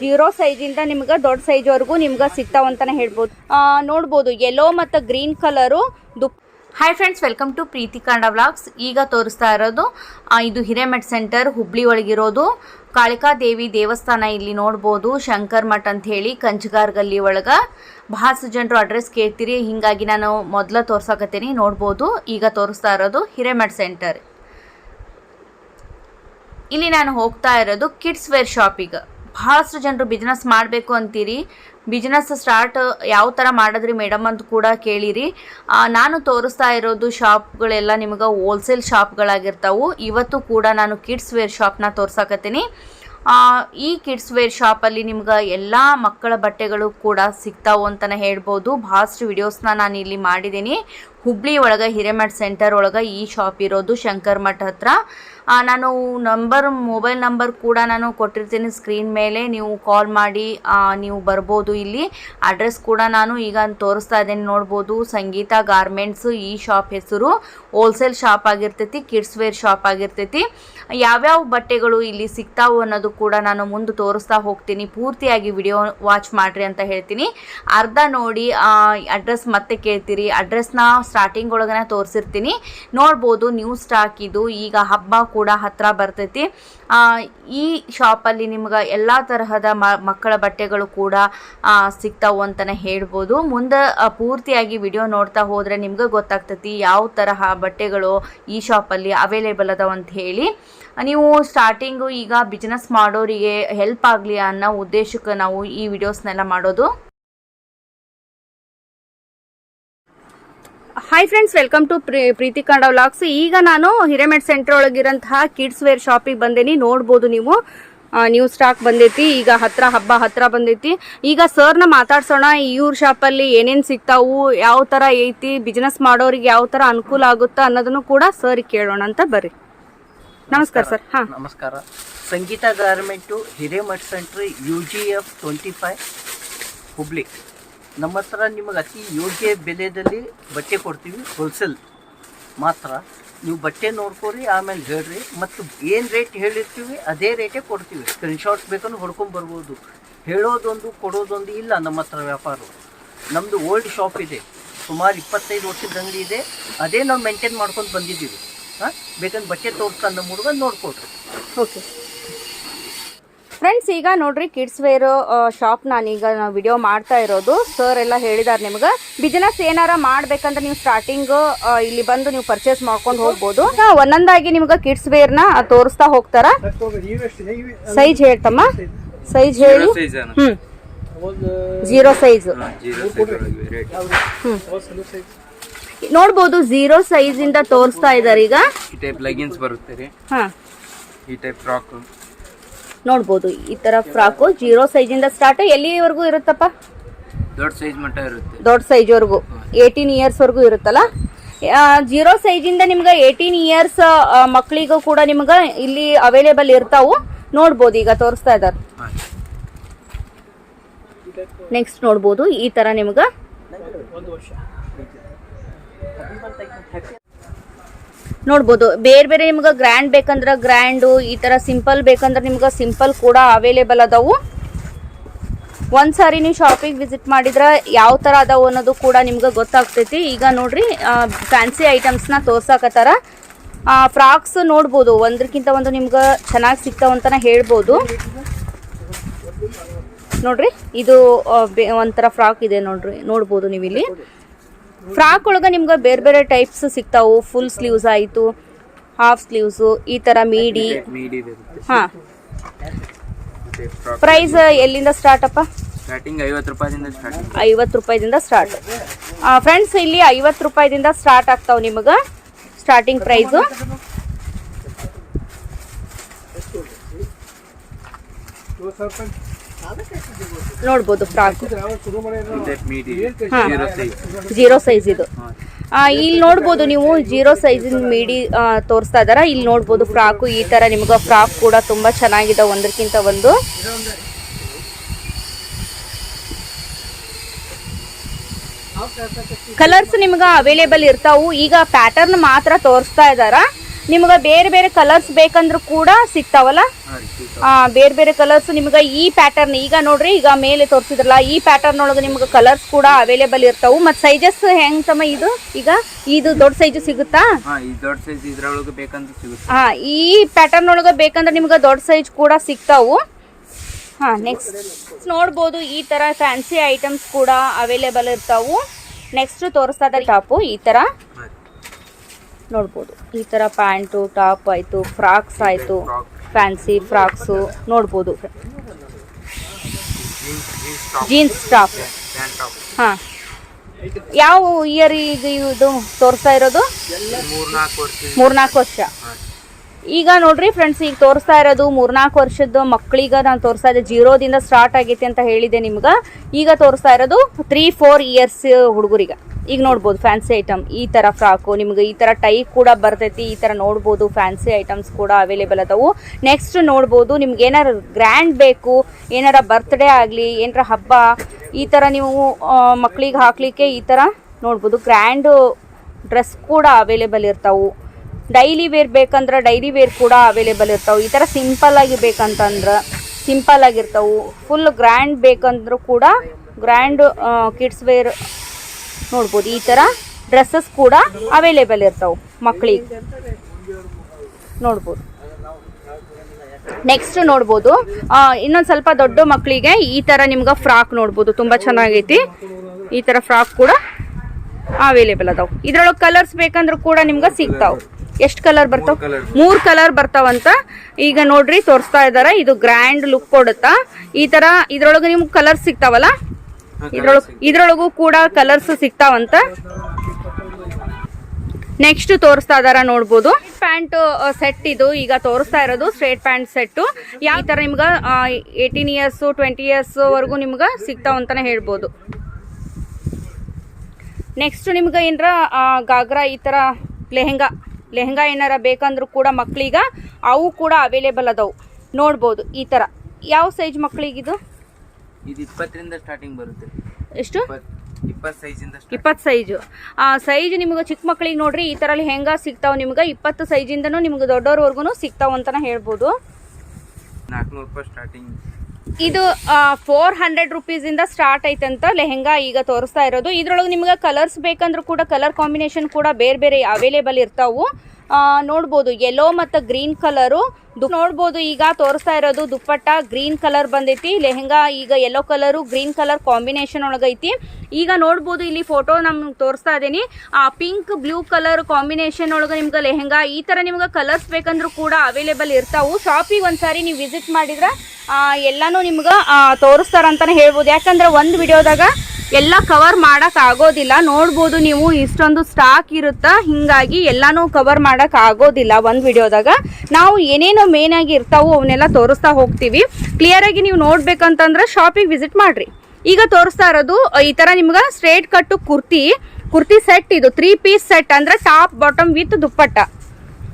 Zero ಸೈಜಿಂದ ನಿಮ್ಗೆ ದೊಡ್ಡ ಸೈಜ್ವರೆಗೂ ನಿಮ್ಗೆ ಸಿಗ್ತಾವಂತಾನೆ ಹೇಳ್ಬೋದು. ಆ, ನೋಡ್ಬೋದು ಯೆಲ್ಲೋ ಮತ್ತು green colour ದುಪ್ hi friends welcome to Preethi Kannada vlogs ಈಗ ತೋರಿಸ್ತಾ ಇರೋದು ಇದು ಹಿರೇಮಠ ಸೆಂಟರ್ ಹುಬ್ಳಿ ಒಳಗಿರೋದು. ಕಾಳಿಕಾ ದೇವಿ ದೇವಸ್ಥಾನ ಇಲ್ಲಿ ನೋಡ್ಬೋದು ಶಂಕರ್ ಮಠ ಅಂತ ಹೇಳಿ ಕಂಚಗಾರ್ ಗಲ್ಲಿ ಒಳಗೆ. ಭಾಳಷ್ಟು ಜನರು ಅಡ್ರೆಸ್ ಕೇಳ್ತೀರಿ ಹೀಗಾಗಿ ನಾನು ಮೊದಲ ತೋರ್ಸಕತ್ತೀನಿ ನೋಡ್ಬೋದು. ಈಗ ತೋರಿಸ್ತಾ ಇರೋದು ಹಿರೇಮಠ ಸೆಂಟರ್ ಇಲ್ಲಿ ನಾನು ಹೋಗ್ತಾ ಇರೋದು ಕಿಡ್ಸ್ ವೇರ್ ಶಾಪಿಗೆ ಭಾಳಷ್ಟು ಜನರು ಬಿಸ್ನೆಸ್ ಮಾಡಬೇಕು ಅಂತೀರಿ. ಬಿಸ್ನೆಸ್ ಸ್ಟಾರ್ಟ್ ಯಾವ ಥರ ಮಾಡಿದ್ರಿ ಮೇಡಮ್ ಅಂತ ಕೂಡ ಕೇಳಿರಿ. ನಾನು ತೋರಿಸ್ತಾ ಇರೋದು ಶಾಪ್ಗಳೆಲ್ಲ ನಿಮಗೆ ಹೋಲ್ಸೇಲ್ ಶಾಪ್ಗಳಾಗಿರ್ತಾವು ಇವತ್ತು ಕೂಡ ನಾನು ಕಿಡ್ಸ್ ವೇರ್ ಶಾಪ್ನ ತೋರ್ಸಕತ್ತೀನಿ. ಈ ಕಿಡ್ಸ್ ವೇರ್ ಶಾಪಲ್ಲಿ ನಿಮ್ಗೆ ಎಲ್ಲ ಮಕ್ಕಳ ಬಟ್ಟೆಗಳು ಕೂಡ ಸಿಗ್ತಾವು ಅಂತಲೇ ಹೇಳ್ಬೋದು. ಭಾಳಷ್ಟು ವಿಡಿಯೋಸ್ನ ನಾನು ಇಲ್ಲಿ ಮಾಡಿದ್ದೀನಿ. ಹುಬ್ಳಿ ಒಳಗೆ, ಹಿರೇಮಠ ಸೆಂಟರ್ ಒಳಗೆ ಈ ಶಾಪ್ ಇರೋದು ಶಂಕರ್ ಮಠ ಹತ್ರ. ನಾನು ನಂಬರ್ ಮೊಬೈಲ್ ನಂಬರ್ ಕೂಡ ನಾನು ಕೊಟ್ಟಿರ್ತೀನಿ ಸ್ಕ್ರೀನ್ ಮೇಲೆ. ನೀವು ಕಾಲ್ ಮಾಡಿ ನೀವು ಬರ್ಬೋದು ಇಲ್ಲಿ. ಅಡ್ರೆಸ್ ಕೂಡ ನಾನು ಈಗ ತೋರಿಸ್ತಾ ಇದ್ದೇನೆ, ನೋಡ್ಬೋದು. ಸಂಗೀತ ಗಾರ್ಮೆಂಟ್ಸು ಈ ಶಾಪ್ ಹೆಸರು. ಹೋಲ್ಸೇಲ್ ಶಾಪ್ ಆಗಿರ್ತೈತಿ ಕಿಡ್ಸ್ ವೇರ್ ಶಾಪ್ ಆಗಿರ್ತೈತಿ. ಯಾವ್ಯಾವ ಬಟ್ಟೆಗಳು ಇಲ್ಲಿ ಸಿಗ್ತಾವು ಅನ್ನೋದು ಕೂಡ ನಾನು ಮುಂದೆ ತೋರಿಸ್ತಾ ಹೋಗ್ತೀನಿ. ಪೂರ್ತಿಯಾಗಿ ವಿಡಿಯೋ ವಾಚ್ ಮಾಡಿರಿ ಅಂತ ಹೇಳ್ತೀನಿ. ಅರ್ಧ ನೋಡಿ ಅಡ್ರೆಸ್ ಮತ್ತೆ ಕೇಳ್ತೀರಿ. ಅಡ್ರೆಸ್ನ ಸ್ಟಾರ್ಟಿಂಗ್ ಒಳಗನ ತೋರಿಸಿರ್ತೀನಿ. ನೋಡ್ಬೋದು ನ್ಯೂ ಸ್ಟಾಕ್ ಇದು, ಈಗ ಹಬ್ಬ ಕೂಡ ಹತ್ರ ಬರ್ತೈತಿ. ಈ ಶಾಪಲ್ಲಿ ನಿಮ್ಗೆ ಎಲ್ಲ ತರಹದ ಮಕ್ಕಳ ಬಟ್ಟೆಗಳು ಕೂಡ ಸಿಗ್ತಾವು ಅಂತಲೇ ಹೇಳ್ಬೋದು. ಮುಂದೆ ಪೂರ್ತಿಯಾಗಿ ವಿಡಿಯೋ ನೋಡ್ತಾ ಹೋದರೆ ನಿಮ್ಗೆ ಗೊತ್ತಾಗ್ತೈತಿ ಯಾವ ತರಹ ಬಟ್ಟೆಗಳು ಈ ಶಾಪಲ್ಲಿ ಅವೈಲೇಬಲ್ ಅದಾವ ಅಂತ ಹೇಳಿ. ನೀವು ಸ್ಟಾರ್ಟಿಂಗು ಈಗ ಬಿಸ್ನೆಸ್ ಮಾಡೋರಿಗೆ ಹೆಲ್ಪ್ ಆಗಲಿ ಅನ್ನೋ ಉದ್ದೇಶಕ್ಕೆ ನಾವು ಈ ವಿಡಿಯೋಸ್ನೆಲ್ಲ ಮಾಡೋದು. Hi friends welcome to Preethi Kannada vlogs ಈಗ ನಾನು ಹಿರೇಮೆಡ್ ಸೆಂಟರ್ ಒಳಗಿರಂತಹ ಕಿಡ್ಸ್ ವೇರ್ ಶಾಪಿಗೆ ಬಂದೇನಿ. ನೋಡ್ಬೋದು ನೀವು. ನ್ಯೂ ಸ್ಟಾಕ್ ಬಂದೈತಿ. ಈಗ ಹತ್ರ ಹಬ್ಬ ಹತ್ರ ಬಂದೈತಿ. ಈಗ ಸರ್ನ ಮಾತಾಡ್ಸೋಣ. ಇವ್ರ ಶಾಪಲ್ಲಿ ಏನೇನು ಸಿಗ್ತಾವು, ಯಾವ ಥರ ಐತಿ ಬಿಸ್ನೆಸ್ ಮಾಡೋರಿಗೆ ಯಾವ ಥರ ಅನುಕೂಲ ಆಗುತ್ತಾ ಅನ್ನೋದನ್ನು ಕೂಡ ಸರ್ ಕೇಳೋಣ ಅಂತ ಬರ್ರಿ. ನಮಸ್ಕಾರ ಸರ್ ಹಾಂ. ನಮಸ್ಕಾರ. Sangeetha garment Hiremath centre U G F twenty five Hubli ನಮ್ಮ ಹತ್ರ ನಿಮಗೆ ಅತಿ ಯೋಗ್ಯ ಬೆಲೆಯಲ್ಲಿ ಬಟ್ಟೆ ಕೊಡ್ತೀವಿ ಹೋಲ್ಸೇಲ್ ಮಾತ್ರ. ನೀವು ಬಟ್ಟೆ ನೋಡ್ಕೊರಿ, ಆಮೇಲೆ ಹೇಳ್ರಿ. ಮತ್ತು ಏನು ರೇಟ್ ಹೇಳಿರ್ತೀವಿ, ಅದೇ ರೇಟೇ ಕೊಡ್ತೀವಿ. ಸ್ಕ್ರೀನ್ಶಾಟ್ಸ್ ಬೇಕಂದ್ರೆ ಹೊಡ್ಕೊಂಡು ಬರ್ಬೋದು. ಹೇಳೋದೊಂದು, ಕೊಡೋದೊಂದು ಇಲ್ಲ ನಮ್ಮ ಹತ್ರ ವ್ಯಾಪಾರ ನಮ್ಮದು ಓಲ್ಡ್ ಶಾಪ್ ಇದೆ. ಸುಮಾರು ಇಪ್ಪತ್ತೈದು ವರ್ಷದ ಅಂಗಡಿ ಇದೆ. ಅದೇ ನಾವು ಮೇಂಟೈನ್ ಮಾಡ್ಕೊಂಡು ಬಂದಿದ್ದೀವಿ. ಹಾಂ? ಬೇಕಂದ್ರೆ ಬಟ್ಟೆ ತೋರಿಸ್ತಾ ನಮ್ಮ ಹುಡುಗ ನೋಡ್ಕೊಡ್ರಿ ಓಕೆ ಫ್ರೆಂಡ್ಸ್ ಈಗ ನೋಡ್ರಿ ಕಿಡ್ಸ್ ವೇರ್ ಶಾಪ್ ನಾನೀಗ ವಿಡಿಯೋ ಮಾಡ್ತಾ ಇರೋದು. ಸರ್ ಎಲ್ಲ ಹೇಳಿದಾರೆ ನಿಮ್ಗೆ ಬಿಸ್ನೆಸ್ ಏನಾರ ಮಾಡ್ಬೇಕಂದ್ರೆ ನೀವು ಸ್ಟಾರ್ಟಿಂಗ್ ಇಲ್ಲಿ ಬಂದು ನೀವು ಪರ್ಚೇಸ್ ಮಾಡ್ಕೊಂಡು ಹೋಗ್ಬೋದು. ಒಂದೊಂದಾಗಿ ನಿಮ್ಗೆ ಕಿಡ್ಸ್ ವೇರ್ನ ತೋರಿಸ್ತಾ ಹೋಗ್ತಾರ? ಸೈಜ್ ಹೇಳ್ತಮ್ಮ. ಸೈಜ್ ಹೇಳಿ. ಹ್ಮ್. ಜೀರೋ ಸೈಜ್ ನೋಡ್ಬೋದು ಜೀರೋ ಸೈಜ್ ಇಂದ ತೋರಿಸ್ತಾ ಇದಾರೆ ಈಗ. ಈ ಟೈಪ್ ಲೆಗಿನ್ಸ್ ಬರುತ್ತೆ ರೀ. ಹಾ. ಈ ಟೈಪ್ ಫ್ರಾಕ್ ನೋಡ್ಬೋದು. ಈ ತರ ಫ್ರಾಕು ಜೀರೋ ಸೈಜ್ ಇಂದ ಸ್ಟಾರ್ಟ್ ಎಲ್ಲಿವರೆಗೂ ಇರುತ್ತಪ್ಪ? ದೊಡ್ಡ ಸೈಜ್ ಮಟ್ಟ ಇರುತ್ತೆ. ದೊಡ್ಡ ವರೆಗೂ. ಏಯ್ಟೀನ್ ಇಯರ್ಸ್ ವರೆಗೂ ಇರುತ್ತಲ್ಲ? ಜೀರೋ ಸೈಜ್ ಇಂದ ನಿಮ್ಗೆ ಏಯ್ಟೀನ್ ಇಯರ್ಸ್ ಮಕ್ಕಳಿಗೂ ಕೂಡ ನಿಮ್ಗೆ ಇಲ್ಲಿ ಅವೈಲೇಬಲ್ ಇರ್ತಾವು. ನೋಡ್ಬೋದು ಈಗ ತೋರಿಸ್ತಾ ಇದ್ದಾರೆ. ನೆಕ್ಸ್ಟ್ ನೋಡ್ಬೋದು ಈ ತರ ನಿಮ್ಗೆ. ನೋಡ್ಬೋದು. ಬೇರೆ ಬೇರೆ ನಿಮ್ಗೆ ಗ್ರ್ಯಾಂಡ್ ಬೇಕಂದ್ರೆ ಗ್ರ್ಯಾಂಡು ಈ ಥರ ಸಿಂಪಲ್ ಬೇಕಂದ್ರೆ ನಿಮ್ಗೆ ಸಿಂಪಲ್ ಕೂಡ ಅವೈಲೇಬಲ್ ಅದಾವು. ಒಂದು ಸಾರಿ ನೀವು ಶಾಪಿಗೆ ವಿಸಿಟ್ ಮಾಡಿದ್ರೆ ಯಾವ ಥರ ಅದಾವು ಅನ್ನೋದು ಕೂಡ ನಿಮ್ಗೆ ಗೊತ್ತಾಗ್ತೈತಿ. ಈಗ ನೋಡ್ರಿ ಫ್ಯಾನ್ಸಿ ಐಟಮ್ಸ್ನ ತೋರ್ಸಾಕತ್ತಾರ. ಫ್ರಾಕ್ಸ್ ನೋಡ್ಬೋದು. ಒಂದ್ರಕ್ಕಿಂತ ಒಂದು ನಿಮ್ಗೆ ಚೆನ್ನಾಗಿ ಸಿಗ್ತಾವಂತನ ಹೇಳ್ಬೋದು. ನೋಡ್ರಿ, ಇದು ಒಂಥರ ಫ್ರಾಕ್ ಇದೆ ನೋಡ್ರಿ. ನೋಡ್ಬೋದು ನೀವು ಇಲ್ಲಿ ಫ್ರಾಕ್ ಒಳಗೆ ನಿಮ್ಗೆ ಬೇರೆ ಬೇರೆ ಟೈಪ್ಸ್ ಸಿಗ್ತಾವು. ಫುಲ್ ಸ್ಲೀವ್ಸ್ ಆಯಿತು ಹಾಫ್ ಸ್ಲೀವ್ಸ್ ಈ ಥರ ಮೀಡಿ. ಮೀಡಿ ಇರುತ್ತೆ. ಹಾಂ. ಪ್ರೈಸ್ ಎಲ್ಲಿಂದ ಸ್ಟಾರ್ಟ್ ಅಪ್ಪ? ಸ್ಟಾರ್ಟಿಂಗ್ ಐವತ್ತು ರೂಪಾಯಿಂದ ಸ್ಟಾರ್ಟಿಂಗ್ ಐವತ್ತು ರೂಪಾಯಿದಿಂದ ಸ್ಟಾರ್ಟ್ ಫ್ರೆಂಡ್ಸ್ ಇಲ್ಲಿ ಐವತ್ತು ರೂಪಾಯಿದಿಂದ ಸ್ಟಾರ್ಟ್ ಆಗ್ತಾವ ನಿಮಗೆ ಸ್ಟಾರ್ಟಿಂಗ್ ಪ್ರೈಸು ನೋಡ್ಬೋದು ಫ್ರಾಕ್. ಜೀರೋ ಸೈಜ್ ಇದು. ಇಲ್ಲಿ ನೋಡ್ಬೋದು ನೀವು ಜೀರೋ ಸೈಜಿನ ಮೀಡಿ ತೋರಿಸ್ತಾ ಇದಾರ. ಇಲ್ಲಿ ನೋಡ್ಬೋದು ಫ್ರಾಕು, ಈ ತರ ನಿಮ್ಗೆ ಫ್ರಾಕ್ ಕೂಡ ತುಂಬಾ ಚೆನ್ನಾಗಿದೆ, ಒಂದಕ್ಕಿಂತ ಒಂದು. ಕಲರ್ಸ್ ನಿಮ್ಗೆ ಅವೈಲೇಬಲ್ ಇರ್ತಾವು. ಈಗ ಪ್ಯಾಟರ್ನ್ ಮಾತ್ರ ತೋರಿಸ್ತಾ ಇದಾರ? ನಿಮ್ಗೆ ಬೇರೆ ಬೇರೆ ಕಲರ್ಸ್ ಬೇಕಂದ್ರೂ ಕೂಡ ಸಿಗ್ತಾವಲ್ಲ? ಬೇರೆ ಬೇರೆ ಕಲರ್ಸ್ ನಿಮ್ಗೆ ಈ ಪ್ಯಾಟರ್ನ್ ಈಗ ನೋಡ್ರಿ ಈಗ ಮೇಲೆ ತೋರಿಸಿದ್ರಲ್ಲ ಈ ಪ್ಯಾಟರ್ನ್ ಒಳಗೆ ನಿಮ್ಗೆ ಕಲರ್ಸ್ ಕೂಡ ಅವೈಲೇಬಲ್ ಇರ್ತಾವು. ಮತ್ತು ಸೈಜಸ್ ಹೆಂಗ್ ತಮ್ಮ ಇದು? ಈಗ ಇದು ದೊಡ್ಡ ಸೈಜು ಸಿಗುತ್ತಾ? ಹಾ ಈ ಪ್ಯಾಟರ್ನ್ ಒಳಗೆ ಬೇಕಂದ್ರೆ ನಿಮ್ಗೆ ದೊಡ್ಡ ಸೈಜ್ ಕೂಡ ಸಿಗ್ತಾವು. ಹಾ ನೆಕ್ಸ್ಟ್ ನೋಡ್ಬೋದು ಈ ತರ ಫ್ಯಾನ್ಸಿ ಐಟಮ್ಸ್ ಕೂಡ ಅವೈಲೇಬಲ್ ಇರ್ತಾವು. ನೆಕ್ಸ್ಟ್ ತೋರಿಸ್ತಾ ಇದ್ದಾರೆ ಟಾಪು ಈ ತರ. ನೋಡ್ಬೋದು. ಈ ತರ ಪ್ಯಾಂಟು, ಟಾಪ್ ಆಯ್ತು, ಫ್ರಾಕ್ಸ್ ಆಯ್ತು, ಫ್ಯಾನ್ಸಿ ಫ್ರಾಕ್ಸು ನೋಡ್ಬೋದು. Jeans top. ಹಾಂ. ಯಾವ ಇಯರ್ ಈಗ ಇದು ತೋರಿಸ್ತಾ ಇರೋದು? ಮೂರ್ನಾಲ್ಕು ವರ್ಷ. ಈಗ ನೋಡ್ರಿ ಫ್ರೆಂಡ್ಸ್, ಈಗ ತೋರಿಸ್ತಾ ಇರೋದು ಮೂರ್ನಾಲ್ಕು ವರ್ಷದ ಮಕ್ಕಳಿಗ ನಾನು ತೋರಿಸ್ತಾ ಇದ್ದೆ. ಜೀರೋದಿಂದ ಸ್ಟಾರ್ಟ್ ಆಗೈತೆ ಅಂತ ಹೇಳಿದೆ ನಿಮ್ಗೆ. ಈಗ ತೋರಿಸ್ತಾ ಇರೋದು ತ್ರೀ ಫೋರ್ ಇಯರ್ಸ್ ಹುಡುಗರಿಗೆ. ಈಗ ನೋಡ್ಬೋದು ಫ್ಯಾನ್ಸಿ ಐಟಮ್ ಈ ಥರ ಫ್ರಾಕು ನಿಮ್ಗೆ ಈ ಥರ ಟೈ ಕೂಡ ಬರ್ತೈತಿ, ಈ ಥರ ನೋಡ್ಬೋದು ಫ್ಯಾನ್ಸಿ ಐಟಮ್ಸ್ ಕೂಡ ಅವೈಲೇಬಲ್ ಅದಾವು. ನೆಕ್ಸ್ಟ್ ನೋಡ್ಬೋದು ನಿಮ್ಗೆ ಏನಾರ ಗ್ರ್ಯಾಂಡ್ ಬೇಕು, ಏನಾರ ಬರ್ತ್ಡೇ ಆಗಲಿ, ಏನಾರ ಹಬ್ಬ, ಈ ಥರ ನೀವು ಮಕ್ಕಳಿಗೆ ಹಾಕ್ಲಿಕ್ಕೆ ಈ ಥರ ನೋಡ್ಬೋದು. ಗ್ರ್ಯಾಂಡ್ ಡ್ರೆಸ್ ಕೂಡ ಅವೈಲೇಬಲ್ ಇರ್ತಾವು. ಡೈಲಿ ವೇರ್ ಬೇಕಂದ್ರೆ ಡೈಲಿ ವೇರ್ ಕೂಡ ಅವೈಲೇಬಲ್ ಇರ್ತಾವೆ. ಈ ಥರ ಆಗಿ ಬೇಕಂತಂದ್ರೆ ಸಿಂಪಲ್ ಆಗಿರ್ತಾವು. ಫುಲ್ ಗ್ರ್ಯಾಂಡ್ ಬೇಕಂದ್ರೂ ಕೂಡ ಗ್ರ್ಯಾಂಡ್ ಕಿಡ್ಸ್ ವೇರ್ ನೋಡ್ಬೋದು ಈ ಥರ ಡ್ರೆಸ್ಸಸ್ ಕೂಡ ಅವೈಲೇಬಲ್ ಇರ್ತಾವೆ ಮಕ್ಕಳಿಗೆ ನೋಡ್ಬೋದು. ನೆಕ್ಸ್ಟ್ ನೋಡ್ಬೋದು ಇನ್ನೊಂದು ಸ್ವಲ್ಪ ದೊಡ್ಡ ಮಕ್ಕಳಿಗೆ ಈ ತರ ನಿಮ್ಗೆ ಫ್ರಾಕ್ ನೋಡ್ಬೋದು ತುಂಬಾ ಚೆನ್ನಾಗೈತಿ. ಈ ತರ ಫ್ರಾಕ್ ಕೂಡ ಅವೈಲೇಬಲ್ ಅದಾವ. ಇದ್ರೊಳಗೆ ಕಲರ್ಸ್ ಬೇಕಂದ್ರೂ ಕೂಡ ನಿಮ್ಗೆ ಸಿಗ್ತಾವ್. ಎಷ್ಟು ಕಲರ್ ಬರ್ತಾವ? ಮೂರು ಮೂರ್ ಕಲರ್ ಬರ್ತಾವಂತ ಈಗ ನೋಡ್ರಿ ತೋರಿಸ್ತಾ ಇದಾರ. ಇದು ಗ್ರ್ಯಾಂಡ್ ಲುಕ್ ಕೊಡುತ್ತಾ. ಈ ತರ ಇದ್ರೊಳಗೆ ನಿಮ್ಗೆ ಕಲರ್ ಸಿಗ್ತಾವಲ್ಲ ಇದ್ರೊಳಗ್ ಇದ್ರೊಳಗೂ ಕೂಡ ಕಲರ್ಸ್ ಸಿಗ್ತಾವಂತ. ನೆಕ್ಸ್ಟ್ ತೋರಿಸ್ತಾ ಇದಾರ ನೋಡ್ಬೋದು. ಪ್ಯಾಂಟ್ ಸೆಟ್ ಇದು. ಈಗ ತೋರಿಸ್ತಾ ಇರೋದು ಸ್ಟ್ರೇಟ್ ಪ್ಯಾಂಟ್ ಸೆಟ್ ಯಾವ ತರ ನಿಮ್ಗೆ ಏಯ್ಟೀನ್ ಇಯರ್ಸ್ ಟ್ವೆಂಟಿ ಇಯರ್ಸ್ ವರೆಗೂ ನಿಮ್ಗೆ ಸಿಗ್ತಾವ ಅಂತಾನೆ ಹೇಳ್ಬೋದು. ನೆಕ್ಸ್ಟ್ ನಿಮ್ಗೆ ಏನರ ಗಾಗ್ರಾ ಈ ಥರ ಲೆಹೆಂಗಾ. ಲೆಹೆಂಗಾ ಏನಾರ ಬೇಕಂದ್ರೂ ಕೂಡ ಮಕ್ಕಳಿಗೆ ಅವು ಕೂಡ ಅವೈಲೇಬಲ್ ಅದಾವು. ನೋಡ್ಬೋದು ಈ ತರ. ಯಾವ ಸೈಜ್ ಮಕ್ಕಳಿಗಿದು ಇದು ಇಪ್ಪತ್ತರಿಂದ ಸ್ಟಾರ್ಟಿಂಗ್ ಬರುತ್ತೆ. ಎಷ್ಟು? ಇಪ್ಪತ್ ಇಪ್ಪತ್ತು ಸೈಜಿಂದ ಇಪ್ಪತ್ತು ಸೈಜು ಸೈಜ್ ನಿಮ್ಗೆ ಚಿಕ್ಕ ಮಕ್ಕಳಿಗೆ ನೋಡ್ರಿ ಈ ಥರ ಹೆಂಗ ಸಿಗ್ತಾವ ನಿಮ್ಗೆ? ಇಪ್ಪತ್ತು ಸೈಜಿಂದನೂ ನಿಮ್ಗೆ ದೊಡ್ಡವ್ರವರೆಗೂ ಸಿಗ್ತಾವ ಅಂತಾನೆ ಹೇಳ್ಬೋದು. ನಾಲ್ಕುನೂರು ರೂಪಾಯಿ ಸ್ಟಾರ್ಟಿಂಗ್ ಇದು ಫೋರ್ ಹಂಡ್ರೆಡ್ ರುಪೀಸಿಂದ ಸ್ಟಾರ್ಟ್ ಐತಂತ ಲೆಹೆಂಗಾ ಈಗ ತೋರಿಸ್ತಾ ಇರೋದು. ಇದ್ರೊಳಗೆ ನಿಮ್ಗೆ ಕಲರ್ಸ್ ಬೇಕಂದ್ರೂ ಕೂಡ ಕಲರ್ ಕಾಂಬಿನೇಷನ್ ಕೂಡ ಬೇರೆ ಬೇರೆ ಅವೈಲೇಬಲ್ ಇರ್ತಾವು. ಆ, ನೋಡ್ಬೋದು ಯೆಲ್ಲೋ ಮತ್ತು ಗ್ರೀನ್ ಕಲರು ನೋಡ್ಬೋದು ಈಗ ತೋರಿಸ್ತಾ ಇರೋದು ದುಪ್ಪಟ್ಟ ಗ್ರೀನ್ ಕಲರ್ ಬಂದೈತಿ. ಲೆಹೆಂಗಾ ಈಗ yellow colour green colour combination ಒಳಗೈತಿ. ಈಗ ನೋಡ್ಬೋದು ಇಲ್ಲಿ ಫೋಟೋ ನಮ್ಗೆ ತೋರಿಸ್ತಾ ಇದ್ದೀನಿ. ಆ ಪಿಂಕ್ ಬ್ಲೂ ಕಲರ್ ಕಾಂಬಿನೇಷನ್ ಒಳಗೆ ನಿಮ್ಗೆ ಲೆಹೆಂಗಾ ಈ ಥರ ನಿಮ್ಗೆ ಕಲರ್ಸ್ ಬೇಕಂದ್ರೂ ಕೂಡ ಅವೈಲೇಬಲ್ ಇರ್ತಾವು. ಶಾಪಿಗೆ ಒಂದ್ಸಾರಿ ನೀವು ವಿಸಿಟ್ ಮಾಡಿದ್ರೆ ಎಲ್ಲನೂ ಎಲ್ಲಾನು ನಿಮ್ಗೆ ತೋರಿಸ್ತಾರಂತಲೇ ಹೇಳ್ಬೋದು. ಯಾಕಂದ್ರೆ ಒಂದು ವಿಡಿಯೋದಾಗ ಎಲ್ಲ ಕವರ್ ಮಾಡಕ್ ಆಗೋದಿಲ್ಲ. ನೋಡ್ಬೋದು ನೀವು ಇಷ್ಟೊಂದು ಸ್ಟಾಕ್ ಇರುತ್ತಾ? ಹಿಂಗಾಗಿ ಎಲ್ಲಾನು ಕವರ್ ಮಾಡಕ್ ಆಗೋದಿಲ್ಲ ಒಂದು ವಿಡಿಯೋದಾಗ. ನಾವು ಏನೇನು ಆಗಿ ಇರ್ತಾವೋ ಅವನ್ನೆಲ್ಲ ತೋರಿಸ್ತಾ ಹೋಗ್ತೀವಿ. ಕ್ಲಿಯರ್ ಆಗಿ ನೀವು ನೋಡ್ಬೇಕಂತಂದ್ರೆ ಶಾಪಿಗೆ ವಿಸಿಟ್ ಮಾಡ್ರಿ. ಈಗ ತೋರಿಸ್ತಾ ಇರೋದು ಈ ತರ ನಿಮ್ಗೆ straight cut kurti. Kurti set ಇದು. ತ್ರೀ ಪೀಸ್ ಸೆಟ್ ಅಂದ್ರೆ ಟಾಪ್ ಬಾಟಮ್ ವಿತ್ ದುಪ್ಪಟ್ಟ.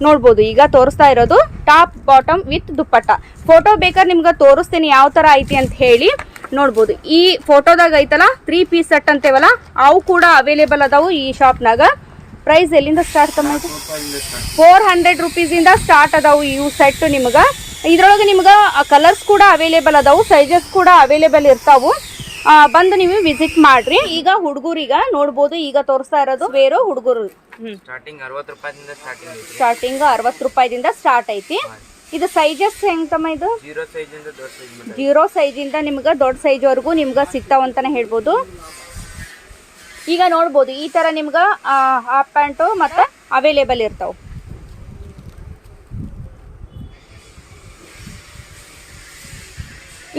ನೋಡ್ಬೋದು, ಈಗ ತೋರಿಸ್ತಾ ಇರೋದು top bottom with dupatta. Photo ಬೇಕಾದ್ರೆ ನಿಮ್ಗೆ ತೋರಿಸ್ತೀನಿ ಯಾವ ತರ ಐತಿ ಅಂತ ಹೇಳಿ. ನೋಡ್ಬೋದು. ಈ ಫೋಟೋದಾಗ ಐತಲ್ಲ ತ್ರೀ ಪೀಸ್ ಸೆಟ್ ಅಂತೇವಲ್ಲ ಅವು ಕೂಡ ಅವೈಲೇಬಲ್ ಅದಾವು ಈ ಶಾಪ್ನಾಗ ಪ್ರೈಸ್ ಎಲ್ಲಿಂದ ಸ್ಟಾರ್ಟ್ ಸ್ಟಾರ್ಟ್ ಫೋರ್ ಹಂಡ್ರೆಡ್ ರುಪೀಸಿಂದ ಸ್ಟಾರ್ಟ್ ಅದಾವು ಇವು ಸೆಟ್ ನಿಮ್ಗೆ. ಇದ್ರೊಳಗೆ ನಿಮ್ಗೆ ಕಲರ್ಸ್ ಕೂಡ ಅವೈಲೇಬಲ್ ಅದಾವು ಸೈಜಸ್ ಕೂಡ ಅವೈಲೇಬಲ್ ಇರ್ತಾವು. ಬಂದು ನೀವು ವಿಸಿಟ್ ಮಾಡ್ರಿ. ಈಗ ಹುಡುಗರಿಗ ನೋಡ್ಬೋದು ಈಗ ತೋರಿಸ್ತಾ ಇರೋದು ಬೇರೆ ಹುಡುಗರು. ಸ್ಟಾರ್ಟಿಂಗ್ ಅರವತ್ತು ರೂಪಾಯಿಂದ ಐತಿ ಸ್ಟಾರ್ಟಿಂಗ್ ಅರವತ್ತು ರೂಪಾಯಿದಿಂದ ಸ್ಟಾರ್ಟ್ ಐತಿ. ಇದು ಸೈಜಸ್ ಹೆಂಗ್ ತಮ್ಮ ಇದು ಜೀರೋ ಸೈಜಿಂದ ನಿಮ್ಗೆ ದೊಡ್ಡ ಸೈಜ್ವರೆಗೂ ನಿಮ್ಗೆ ಸಿಗ್ತಾವ ಅಂತಾನೆ ಹೇಳ್ಬೋದು. ಈಗ ನೋಡ್ಬೋದು ಈ ತರ ನಿಮ್ಗೆ ಹಾಫ್ ಪ್ಯಾಂಟು ಮತ್ತೆ ಅವೈಲೇಬಲ್ ಇರ್ತಾವ.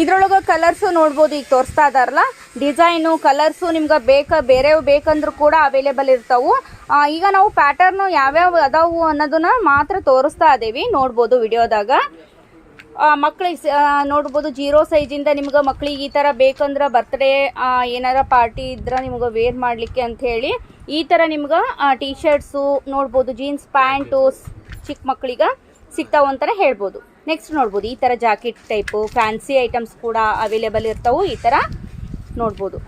ಇದ್ರೊಳಗೆ ಕಲರ್ಸು ನೋಡ್ಬೋದು ಈಗ ತೋರಿಸ್ತಾ ಇದಾರಲ್ಲ. ಡಿಸೈನು ಕಲರ್ಸು ನಿಮ್ಗೆ ಬೇಕ ಬೇರೆ ಬೇಕಂದ್ರೂ ಕೂಡ ಅವೈಲೇಬಲ್ ಇರ್ತಾವು. ಈಗ ನಾವು ಪ್ಯಾಟರ್ನು ಯಾವ್ಯಾವ ಅದಾವು ಅನ್ನೋದನ್ನ ಮಾತ್ರ ತೋರಿಸ್ತಾ ಇದ್ದೀವಿ ನೋಡ್ಬೋದು ವಿಡಿಯೋದಾಗ. ಮಕ್ಳಿಗೆ ನೋಡ್ಬೋದು ಜೀರೋ ಸೈಜಿಂದ ನಿಮ್ಗೆ ಮಕ್ಳಿಗೆ ಈ ಥರ ಬೇಕಂದ್ರೆ ಬರ್ತ್ಡೇ ಏನಾರ ಪಾರ್ಟಿ ಇದ್ರೆ ನಿಮ್ಗೆ ವೇರ್ ಮಾಡಲಿಕ್ಕೆ ಅಂತ ಹೇಳಿ, ಈ ಥರ ನಿಮ್ಗೆ ಟೀ ಶರ್ಟ್ಸು ನೋಡ್ಬೋದು ಜೀನ್ಸ್ ಪ್ಯಾಂಟು ಚಿಕ್ಕ ಮಕ್ಳಿಗೆ ಸಿಗ್ತಾವ ಅಂತಾನೆ ಹೇಳ್ಬೋದು. ನೆಕ್ಸ್ಟ್ ನೋಡ್ಬೋದು, ಈ ಥರ ಜಾಕೆಟ್ ಟೈಪು ಫ್ಯಾನ್ಸಿ ಐಟಮ್ಸ್ ಕೂಡ ಅವೈಲೇಬಲ್ ಇರ್ತಾವು, ಈ ಥರ ನೋಡ್ಬೋದು.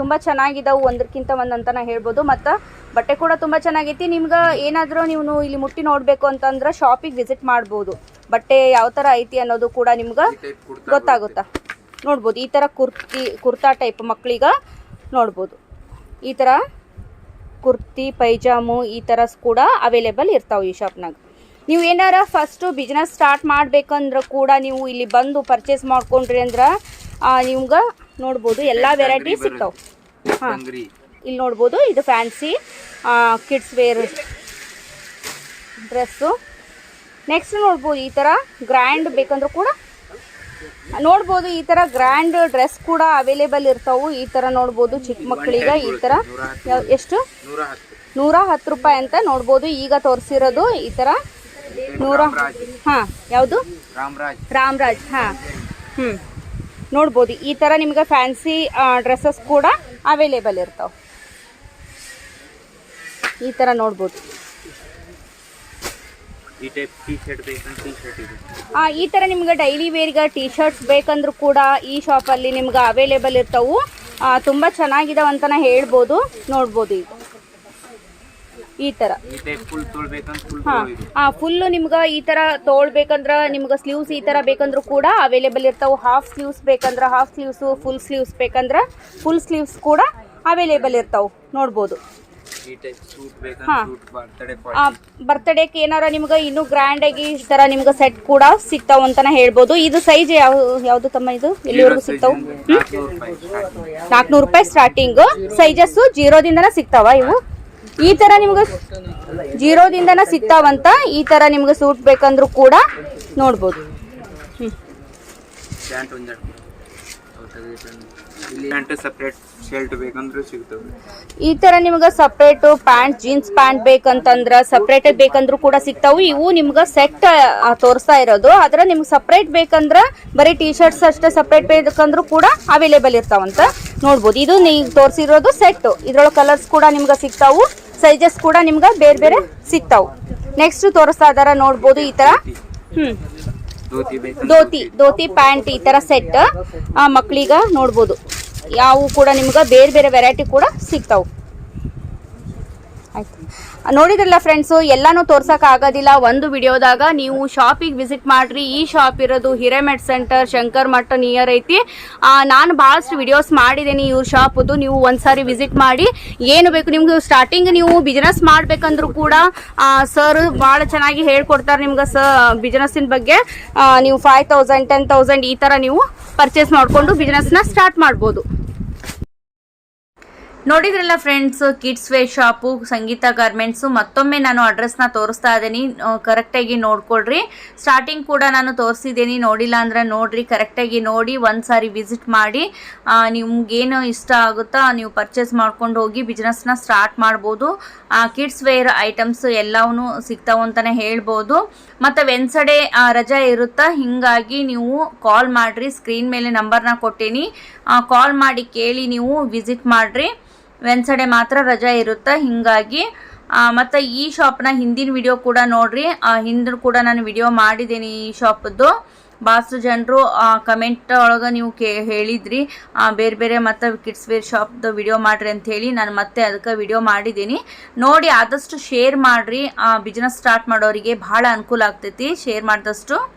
ತುಂಬ ಚೆನ್ನಾಗಿದಾವು ಒಂದಕ್ಕಿಂತ ಒಂದು ಅಂತ ನಾ ಹೇಳ್ಬೋದು. ಮತ್ತು ಬಟ್ಟೆ ಕೂಡ ತುಂಬ ಚೆನ್ನಾಗೈತಿ. ನಿಮ್ಗೆ ಏನಾದರೂ ನೀವು ಇಲ್ಲಿ ಮುಟ್ಟಿ ನೋಡಬೇಕು ಅಂತಂದ್ರೆ ಶಾಪಿಗೆ ವಿಸಿಟ್ ಮಾಡ್ಬೋದು. ಬಟ್ಟೆ ಯಾವ ಥರ ಐತಿ ಅನ್ನೋದು ಕೂಡ ನಿಮ್ಗೆ ಗೊತ್ತಾಗುತ್ತೆ. ನೋಡ್ಬೋದು. ಈ ಥರ ಕುರ್ತಿ ಕುರ್ತಾ ಟೈಪ್ ಮಕ್ಕಳಿಗೆ ನೋಡ್ಬೋದು. ಈ ಥರ ಕುರ್ತಿ ಪೈಜಾಮು ಈ ಥರ ಕೂಡ ಅವೈಲೇಬಲ್ ಇರ್ತಾವೆ ಈ ಶಾಪ್ನಾಗ ನೀವು ಏನಾರ ಫಸ್ಟು ಬಿಸ್ನೆಸ್ ಸ್ಟಾರ್ಟ್ ಮಾಡ್ಬೇಕಂದ್ರೆ ಕೂಡ ನೀವು ಇಲ್ಲಿ ಬಂದು ಪರ್ಚೇಸ್ ಮಾಡ್ಕೊಂಡ್ರಿ ಅಂದ್ರೆ ನಿಮ್ಗೆ ನೋಡ್ಬೋದು ಎಲ್ಲ ವೆರೈಟಿ ಸಿಗ್ತಾವೆ. ಹಾಂ. ಇಲ್ಲಿ ನೋಡ್ಬೋದು ಇದು fancy kids wear dress next ನೋಡ್ಬೋದು ಈ ಥರ ಗ್ರ್ಯಾಂಡ್ ಬೇಕಂದ್ರೂ ಕೂಡ ನೋಡ್ಬೋದು ಈ ಥರ ಗ್ರ್ಯಾಂಡ್ ಡ್ರೆಸ್ ಕೂಡ ಅವೈಲೇಬಲ್ ಇರ್ತಾವು. ಈ ಥರ ನೋಡ್ಬೋದು ಚಿಕ್ಕ ಮಕ್ಕಳಿಗೆ ಈ ಥರ ಎಷ್ಟು? ನೂರ ಹತ್ತು. ನೂರ ಹತ್ತು ರೂಪಾಯಿ ಅಂತ ನೋಡ್ಬೋದು. ಈಗ ತೋರಿಸಿರೋದು ಈ ಥರ ನೂರ ಹಾಂ ಯಾವುದು? ರಾಮರಾಜ್. ರಾಮ್ರಾಜ್ ಹಾಂ. ಹ್ಞೂ ನೋಡ್ಬೋದು. ಈ ಥರ ನಿಮ್ಗೆ ಫ್ಯಾನ್ಸಿ ಡ್ರೆಸ್ಸಸ್ ಕೂಡ ಅವೈಲೇಬಲ್ ಇರ್ತಾವೆ. ಈ ಥರ ನೋಡ್ಬೋದು. ಈ ಥರ ನಿಮ್ಗೆ ಡೈಲಿ ವೇರ್ಗೆ ಟಿ ಶರ್ಟ್ಸ್ ಬೇಕಂದ್ರೂ ಕೂಡ ಈ ಶಾಪಲ್ಲಿ ನಿಮ್ಗೆ ಅವೈಲೇಬಲ್ ಇರ್ತಾವು. ತುಂಬ ಚೆನ್ನಾಗಿದಾವೆ ಹೇಳ್ಬೋದು. ನೋಡ್ಬೋದು ಈಗ. ಈ ತರ. ಹಾ. ಫುಲ್ ನಿಮ್ಗ ಈ ತರ ತೊಗೊಳ್ಬೇಕಂದ್ರೆ ನಿಮ್ಗೆ ಸ್ಲೀವ್ಸ್ ಈ ತರ ಬೇಕಂದ್ರೂ ಕೂಡ ಅವೈಲೇಬಲ್ ಇರ್ತಾವ. ಹಾಫ್ ಸ್ಲೀವ್ಸ್ ಬೇಕಂದ್ರೆ ಹಾಫ್ ಸ್ಲೀವ್ಸ್ ಫುಲ್ ಸ್ಲೀವ್ಸ್ ಬೇಕಂದ್ರೆ ಫುಲ್ ಸ್ಲೀವ್ಸ್ ಕೂಡ ಅವೈಲೇಬಲ್ ಇರ್ತಾವ. ನೋಡ್ಬೋದು. ಈ ಟೈಪ್ ಸೂಟ್ ಬೇಕಂತ ಹಾ. ಸೂಟ್ ಬರ್ತಡೇ ಪಾರ್ಟಿ ಬರ್ತ್ಡೇಗೆ ಏನಾರ ನಿಮ್ಗೆ ಇನ್ನೂ ಗ್ರ್ಯಾಂಡಾಗಿ ಈ ತರ ನಿಮ್ಗ ಸೆಟ್ ಕೂಡ ಸಿಗ್ತಾವ ಅಂತಾನೆ ಹೇಳ್ಬೋದು. ಇದು ಸೈಜ್ ಯಾವ ಯಾವ್ದು ತಮ್ಮ ಇದು? ಎಲ್ಲಿವರೆಗೂ ಸಿಗ್ತಾವು. ನಾಲ್ಕುನೂರು ರೂಪಾಯಿ ಸ್ಟಾರ್ಟಿಂಗ್ ಸೈಜಸ್ ಜೀರೋದಿಂದನೇ ಸಿಗ್ತಾವ ಇವು? ಈ ತರ ನಿಮ್ಗೆ ಜೀರೋದಿಂದನೇ ಸಿಗ್ತಾವಂತ ಈ ತರ ನಿಮ್ಗೆ ಸೂಟ್ ಬೇಕಂದ್ರೂ ಕೂಡ ನೋಡ್ಬೋದು. ಈ ತರ ನಿಮ್ಗೆ ಸಪ್ರೇಟ್ ಪ್ಯಾಂಟ್ ಜೀನ್ಸ್ ಪ್ಯಾಂಟ್ ಬೇಕಂತಂದ್ರ ಸಪ್ರೇಟ್ ಬೇಕಂದ್ರೂ ಕೂಡ ಸಿಗ್ತಾವು. ಇವು ನಿಮ್ಗೆ ಸೆಟ್ ತೋರಿಸ್ತಾ ಇರೋದು. ಆದ್ರೆ ನಿಮ್ಗೆ ಸಪ್ರೇಟ್ ಬೇಕಂದ್ರೆ ಬರೀ ಟಿ ಶರ್ಟ್ಸ್ ಅಷ್ಟೇ ಸಪ್ರೇಟ್ ಬೇಕಂದ್ರೂ ಕೂಡ ಅವೈಲೇಬಲ್ ಇರ್ತಾವಂತ ನೋಡ್ಬೋದು. ಇದು ನೀವು ತೋರಿಸಿರೋದು ಸೆಟ್ ಇದ್ರೊಳಗೆ ಕಲರ್ಸ್ ಕೂಡ ನಿಮ್ಗೆ ಸಿಗ್ತಾವು. ಸೈಜಸ್ ಕೂಡ ನಿಮ್ಗೆ ಬೇರೆ ಬೇರೆ ಸಿಗ್ತಾವು. ನೆಕ್ಸ್ಟ್ ತೋರಿಸ್ತಾ ಇದಾರ ನೋಡ್ಬೋದು ಈ ತರ ಹ್ಮ್. ಧೋತಿ ಧೋತಿ ಪ್ಯಾಂಟ್ ಈ ತರ ಸೆಟ್ ಆ ಮಕ್ಕಳಿಗೆ ನೋಡ್ಬೋದು. ಯಾವ ಕೂಡ ನಿಮ್ಗೆ ಬೇರೆ ಬೇರೆ ವೆರೈಟಿ ಕೂಡ ಸಿಗ್ತಾವೆ. ಆಯ್ತು. ನೋಡಿದ್ರಲ್ಲ ಫ್ರೆಂಡ್ಸು ಎಲ್ಲಾನು ಆಗೋದಿಲ್ಲ. ಒಂದು ವಿಡಿಯೋದಾಗ ನೀವು ಶಾಪಿಗೆ ವಿಸಿಟ್ ಮಾಡ್ರಿ. ಈ ಶಾಪ್ ಇರೋದು ಹಿರೇಮೆಡ್ ಸೆಂಟರ್ ಶಂಕರ್ ಮಠ ನಿಯರ್ ಐತಿ. ನಾನು ಭಾಳಷ್ಟು ವಿಡಿಯೋಸ್ ಮಾಡಿದ್ದೀನಿ ಇವ್ರ ಶಾಪದು ನೀವು ಒಂದ್ಸಾರಿ ವಿಸಿಟ್ ಮಾಡಿ. ಏನು ಬೇಕು ನಿಮ್ಗೆ ಸ್ಟಾರ್ಟಿಂಗ್ ನೀವು ಬಿಸ್ನೆಸ್ ಮಾಡಬೇಕಂದ್ರೂ ಕೂಡ ಸರ್ ಭಾಳ ಚೆನ್ನಾಗಿ ಹೇಳ್ಕೊಡ್ತಾರೆ ನಿಮ್ಗೆ ಸ ಬಿಸ್ನೆಸ್ಸಿನ ಬಗ್ಗೆ. ನೀವು ಫೈವ್ ತೌಸಂಡ್ ಟೆನ್ ತೌಸಂಡ್ ಈ ಥರ ನೀವು ಪರ್ಚೇಸ್ ಮಾಡಿಕೊಂಡು ಬಿಸ್ನೆಸ್ನ ಸ್ಟಾರ್ಟ್ ಮಾಡ್ಬೋದು. ನೋಡಿದ್ರಲ್ಲ friends kids wear shop Sangeetha garments ಮತ್ತೊಮ್ಮೆ ನಾನು ಅಡ್ರೆಸ್ನ ತೋರಿಸ್ತಾ ಇದ್ದೀನಿ. ಕರೆಕ್ಟಾಗಿ ನೋಡ್ಕೊಳ್ರಿ. ಸ್ಟಾರ್ಟಿಂಗ್ ಕೂಡ ನಾನು ತೋರಿಸಿದ್ದೀನಿ. ನೋಡಿಲ್ಲ ಅಂದ್ರೆ ನೋಡ್ರಿ ಕರೆಕ್ಟಾಗಿ ನೋಡಿ, ಒಂದು ಸಾರಿ ವಿಸಿಟ್ ಮಾಡಿ. ನಿಮ್ಗೇನು ಇಷ್ಟ ಆಗುತ್ತಾ, ನೀವು ಪರ್ಚೇಸ್ ಮಾಡ್ಕೊಂಡು ಹೋಗಿ ಬಿಸ್ನೆಸ್ನ ಸ್ಟಾರ್ಟ್ ಮಾಡ್ಬೋದು. ಕಿಡ್ಸ್ ವೇರ್ ಐಟಮ್ಸ್ ಎಲ್ಲವೂ ಸಿಗ್ತಾವೆ ಅಂತಲೇ ಹೇಳ್ಬೋದು. ಮತ್ತು ವೆನ್ಸಡೆ ರಜಾ ಇರುತ್ತಾ, ಹಿಂಗಾಗಿ ನೀವು ಕಾಲ್ ಮಾಡಿರಿ. ಸ್ಕ್ರೀನ್ ಮೇಲೆ ನಂಬರ್ನ ಕೊಟ್ಟೀನಿ. ಕಾಲ್ ಮಾಡಿ ಕೇಳಿ ನೀವು ವಿಸಿಟ್ ಮಾಡಿರಿ. ವೆನ್ಸಡೆ ಮಾತ್ರ ರಜಾ ಇರುತ್ತೆ. ಹಿಂಗಾಗಿ ಮತ್ತು ಈ ಶಾಪ್ನ ಹಿಂದಿನ ವಿಡಿಯೋ ಕೂಡ ನೋಡ್ರಿ. ಹಿಂದಿನ ಕೂಡ ನಾನು ವಿಡಿಯೋ ಮಾಡಿದ್ದೀನಿ ಈ ಶಾಪದ್ದು ಭಾಳಷ್ಟು ಜನರು ಕಮೆಂಟ್ ಒಳಗೆ ನೀವು ಕೇ, ಹೇಳಿದ್ರಿ. ಬೇರೆ ಬೇರೆ ಮತ್ತು ಕಿಡ್ಸ್ ವೇರ್ ಶಾಪ್ದು ವಿಡಿಯೋ ಮಾಡಿರಿ ಅಂತ ಹೇಳಿ ನಾನು ಮತ್ತೆ ಅದಕ್ಕೆ ವಿಡಿಯೋ ಮಾಡಿದ್ದೀನಿ. ನೋಡಿ, ಆದಷ್ಟು ಶೇರ್ ಮಾಡಿರಿ. ಬಿಸ್ನೆಸ್ ಸ್ಟಾರ್ಟ್ ಮಾಡೋರಿಗೆ ಭಾಳ ಅನುಕೂಲ ಆಗ್ತೈತಿ. ಶೇರ್ ಮಾಡಿದಷ್ಟು.